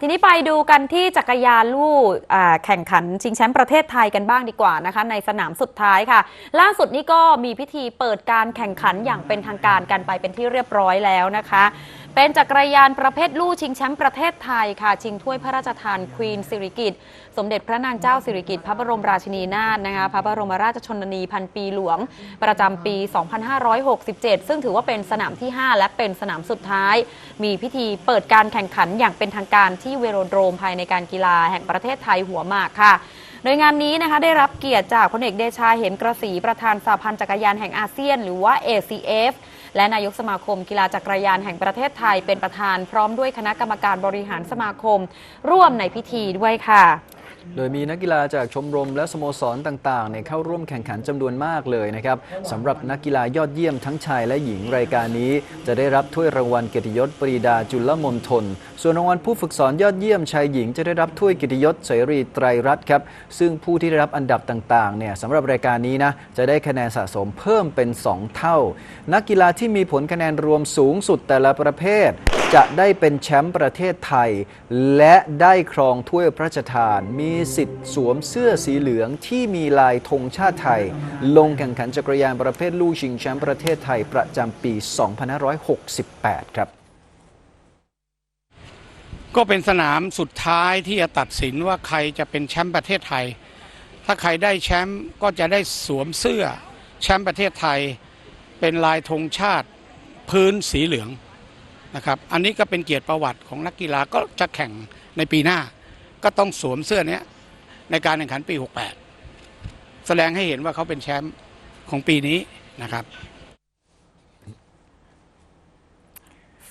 ทีนี้ไปดูกันที่จักรยานลู่แข่งขันชิงแชมป์ประเทศไทยกันบ้างดีกว่านะคะ ในสนามสุดท้ายค่ะ ล่าสุดนี้ก็มีพิธีเปิดการแข่งขันอย่างเป็นทางการกันไปเป็นที่เรียบร้อยแล้วนะคะ เป็นจักรยานประเภทลู่ชิงแชมป์ประเทศไทยค่ะ ชิงถ้วยพระราชทานควีนสิริกิติ์สมเด็จพระนางเจ้าสิริกิติ์พระบรมราชินีนาถนะคะพระบรมราชชนนีพันปีหลวง ประจำปี 2567 ซึ่งถือว่าเป็นสนามที่ 5 และเป็นสนามสุดท้าย มีพิธีเปิดการแข่งขันอย่างเป็นทางการที่เวโรโดรมภายในการกีฬาแห่งประเทศไทยหัวหมากค่ะ โดยงานนี้นะคะได้รับเกียรติจากพลเอกเดชาเหมกระสีประธานสหพันธ์จักรยานแห่งอาเซียน หรือว่า ACF และนายกสมาคมกีฬาจักรยานแห่งประเทศไทยเป็นประธานพร้อมด้วยคณะกรรมการบริหารสมาคม ร่วมในพิธีด้วยค่ะ โดยมีนักกีฬาจากชมรมและสโมสรต่างๆเนี่ยเข้าร่วมแข่งขันจำนวนมากเลยนะครับสำหรับนักกีฬายอดเยี่ยมทั้งชายและหญิงรายการนี้ จะได้รับถ้วยรางวัลเกียรติยศปรีดาจุลมนทน ส่วนรางวัลผู้ฝึกสอนยอดเยี่ยมชายหญิงจะได้รับถ้วยเกียรติยศเสรีไตรรัตน์ครับซึ่งผู้ที่ได้รับอันดับต่างๆเนี่ยสำหรับรายการนี้นะจะได้คะแนนสะสมเพิ่มเป็น 2 เท่า นักกีฬาที่มีผลคะแนนรวมสูงสุดแต่ละประเภท จะได้เป็นแชมป์ประเทศไทย และได้ครองถ้วยพระราชทาน มีสิทธิ์สวมเสื้อสีเหลืองที่มีลายธงชาติไทย ลงแข่งขันจักรยานประเภทลู่ชิงแชมป์ประเทศไทยประจำปี 2568 ครับ ก็เป็นสนามสุดท้ายที่จะตัดสินว่าใครจะเป็นแชมป์ประเทศไทย ถ้าใครได้แชมป์ก็จะได้สวมเสื้อแชมป์ประเทศไทย เป็นลายธงชาติพื้นสีเหลือง นะครับอันนี้ก็เป็นเกียรติประวัติของนักกีฬาก็จะแข่งในปีหน้า ก็ต้องสวมเสื้อเนี้ยในการแข่งขันปี 68 แสดงให้เห็นว่าเขาเป็นแชมป์ของปีนี้นะครับ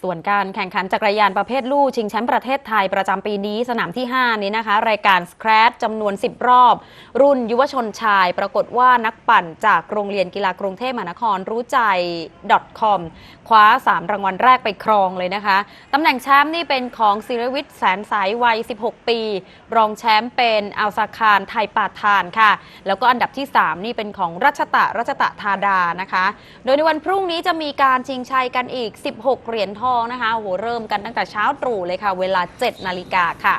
ส่วนการแข่งขันจักรยานประเภทลู่ชิงแชมป์ประเทศไทยประจำปีนี้สนามที่ 5 นี้นะคะ รายการสคร t จำนวน 10 รอบ รุ่นยุวชนชาย ปรากฏว่านักปั่นจากโรงเรียนกีฬากรุงเทพมหานครรู้ใจ .com คว้า 3 รางวัลแรกไปครองเลยนะคะตำแหน่งแชมป์นี่เป็นของศิรวิทย์แสนสายวัย 16 ปี รองแชมป์เป็นอัลซาคารไทยปาทานค่ะ แล้วก็อันดับที่ 3 นี่เป็นของรัชตะรัชตะธาดานะคะ โดยในวันพรุ่งนี้จะมีการชิงชัยกันอีก 16 เหรียญทองนะคะโอ้โหเริ่มกันตั้งแต่เช้าตรู่เลยค่ะ เวลา 7 นาฬิกาค่ะ